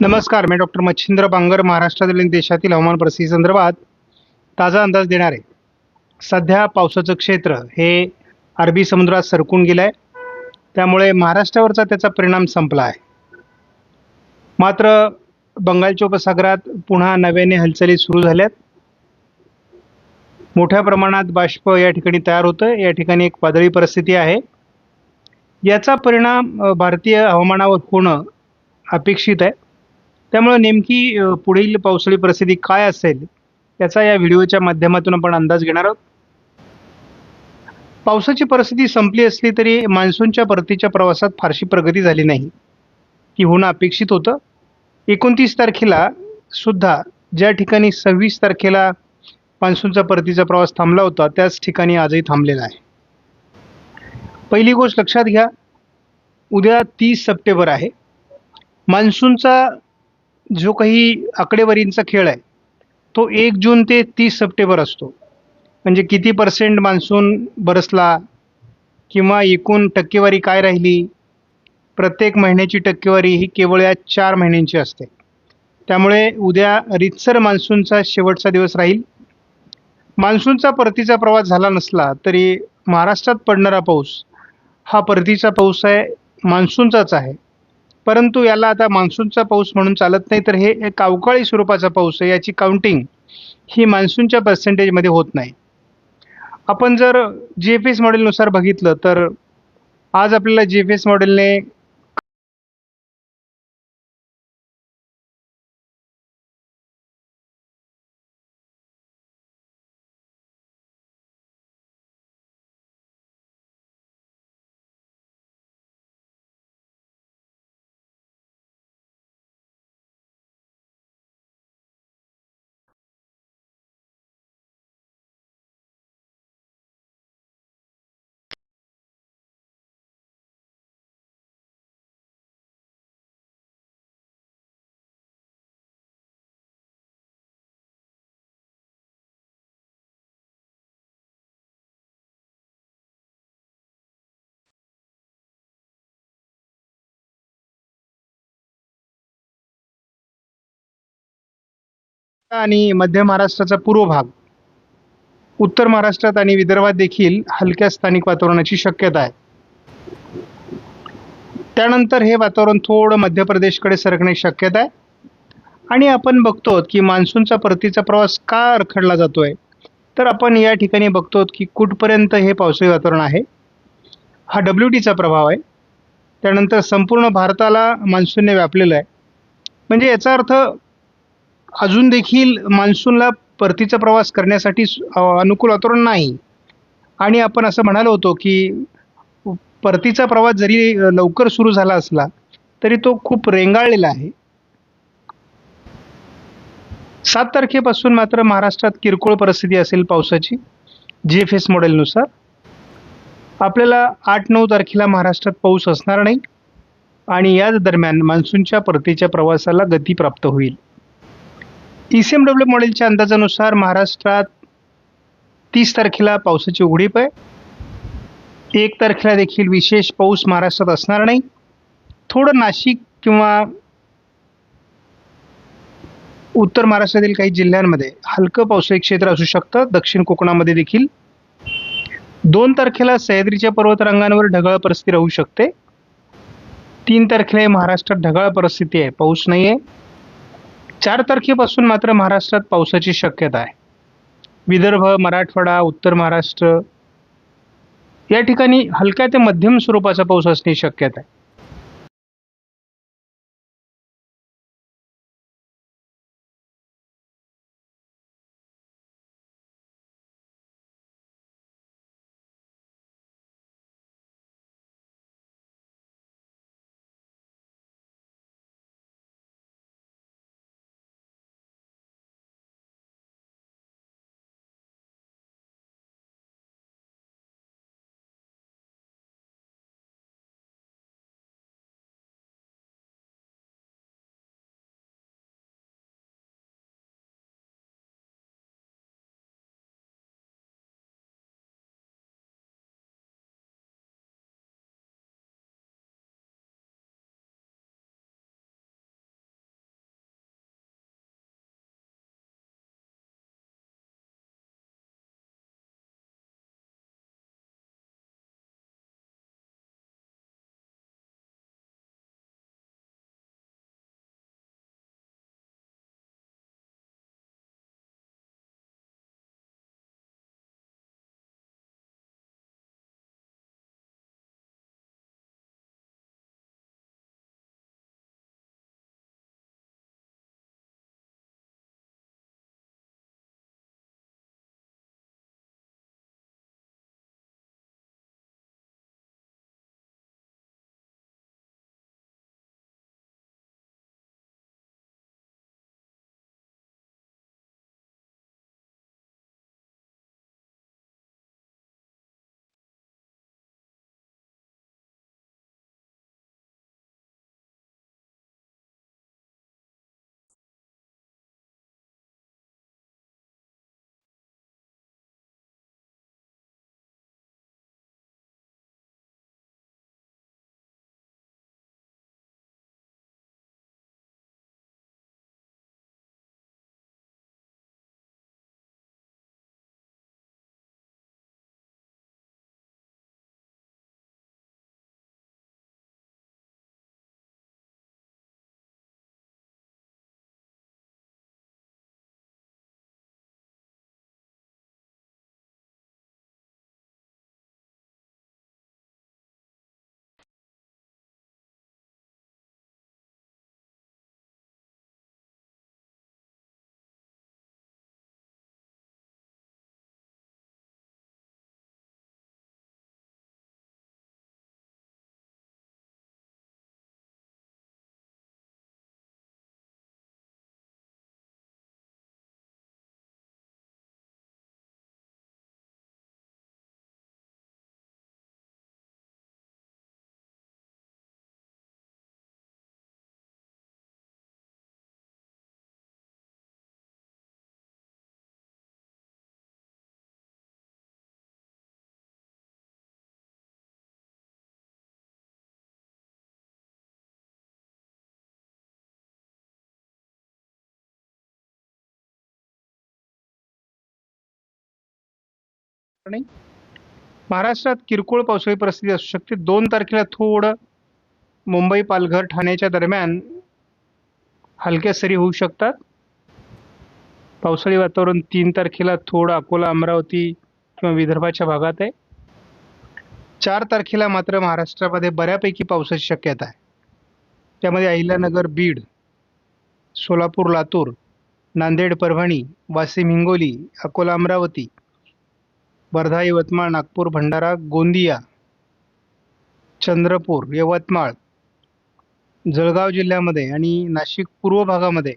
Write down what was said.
नमस्कार मी डॉक्टर मच्छिंद्र बांगर महाराष्ट्रातील आणि देशातील हवामान परिस्थिती संदर्भात ताजा अंदाज देणार. आहे सध्या पावसाचं क्षेत्र हे अरबी समुद्रात सरकून गेलं आहे त्यामुळे महाराष्ट्रावरचा त्याचा परिणाम संपला आहे. मात्र बंगालच्या उपसागरात पुन्हा नव्याने हालचाली सुरू झाल्यात. मोठ्या प्रमाणात बाष्प या ठिकाणी तयार होतं या ठिकाणी एक वादळी परिस्थिती आहे. याचा परिणाम भारतीय हवामानावर होणं अपेक्षित आहे. त्यामुळं नेमकी पुढील पावसाळी परिस्थिती काय असेल याचा या व्हिडिओच्या माध्यमातून आपण अंदाज घेणार आहोत. पावसाची परिस्थिती संपली असली तरी मान्सूनच्या परतीच्या प्रवासात फारशी प्रगती झाली नाही. ती होणं अपेक्षित होतं. एकोणतीस तारखेला सुद्धा ज्या ठिकाणी सव्वीस तारखेला मान्सूनचा परतीचा प्रवास थांबला होता त्याच ठिकाणी आजही थांबलेला आहे. पहिली गोष्ट लक्षात घ्या. उद्या तीस सप्टेंबर आहे. मान्सूनचा जो काही आकडेवारींचा खेळ आहे तो एक जून ते तीस सप्टेंबर असतो. म्हणजे किती पर्सेंट मान्सून बरसला किंवा एकूण टक्केवारी काय राहिली प्रत्येक महिन्याची टक्केवारी ही केवळ या चार महिन्यांची असते. त्यामुळे उद्या रितसर मान्सूनचा शेवटचा दिवस राहील. मान्सूनचा परतीचा प्रवास झाला नसला तरी महाराष्ट्रात पडणारा पाऊस हा परतीचा पाऊस आहे मान्सूनचाच आहे. परंतु याला आता मान्सूनचा पाऊस म्हणून चालत नाही तर हे एक अवकाळी स्वरूपाचा पाऊस आहे. याची काउंटिंग ही मान्सूनच्या पर्सेंटेजमध्ये होत नाही. आपण जर जी एफ एस मॉडेलनुसार बघितलं तर आज आपल्याला जी एफ एस मॉडेलने आणि मध्य महाराष्ट्राचा पूर्व भाग. उत्तर महाराष्ट्रात आणि विदर्भात देखील हलक्या स्थानिक वातावरणाची शक्यता आहे. त्यानंतर हे वातावरण थोडं मध्य प्रदेशकडे सरकण्याची शक्यता आहे. आणि आपण बघतो की मान्सूनचा परतीचा प्रवास का रखडला जातोय? तर आपण या ठिकाणी बघतो की कुठपर्यंत हे पावसाळी वातावरण आहे. हा डब्ल्यू टीचा प्रभाव आहे. त्यानंतर संपूर्ण भारताला मान्सूनने व्यापलेलं आहे. म्हणजे याचा अर्थ अजून देखील मान्सूनला परतीचा प्रवास करण्यासाठी सु- अनुकूल वातावरण नाही. आणि आपण असं म्हणालो होतो की परतीचा प्रवास जरी लवकर सुरू झाला असला तरी तो खूप रेंगाळलेला आहे. सात तारखेपासून मात्र महाराष्ट्रात किरकोळ परिस्थिती असेल पावसाची जी एफ एस मॉडेलनुसार. आपल्याला आठ नऊ तारखेला महाराष्ट्रात पाऊस असणार नाही. आणि याच दरम्यान मान्सूनच्या परतीच्या प्रवासाला गती प्राप्त होईल. ई सी एम डब्ल्यू मॉडेलच्या अंदाजानुसार महाराष्ट्रात तीस तारखेला पावसाची उघडीप आहे. एक तारखेला देखील विशेष पाऊस महाराष्ट्रात असणार नाही. थोडं नाशिक किंवा उत्तर महाराष्ट्रातील काही जिल्ह्यांमध्ये हलकं पावसाळी क्षेत्र असू शकतं. दक्षिण कोकणामध्ये देखील दोन तारखेला सह्याद्रीच्या पर्वतरांगांवर ढगाळ परिस्थिती राहू शकते. तीन तारखेला महाराष्ट्रात ढगाळ परिस्थिती आहे. पाऊस नाही आहे चार तारखेपासून मात्र महाराष्ट्रात पावसाची शक्यता आहे. विदर्भ मराठवाडा उत्तर महाराष्ट्र या ठिकाणी हलक्या ते मध्यम स्वरूपाचा पाऊस असण्याची शक्यता आहे. नाही. महाराष्ट्रात किरकोळ पावसाळी परिस्थिती असू शकते. दोन तारखेला थोडं मुंबई पालघर ठाण्याच्या दरम्यान हलक्या सरी होऊ शकतात. पावसाळी वातावरण तीन तारखेला थोडं अकोला अमरावती किंवा विदर्भाच्या भागात आहे. चार तारखेला मात्र महाराष्ट्रामध्ये बऱ्यापैकी पावसाची शक्यता आहे. त्यामध्ये अहिल्यानगर बीड सोलापूर लातूर नांदेड परभणी वाशिम हिंगोली अकोला अमरावती वर्धा यवतमाळ नागपूर भंडारा गोंदिया चंद्रपूर यवतमाळ जळगाव जिल्ह्यामध्ये आणि नाशिक पूर्व भागामध्ये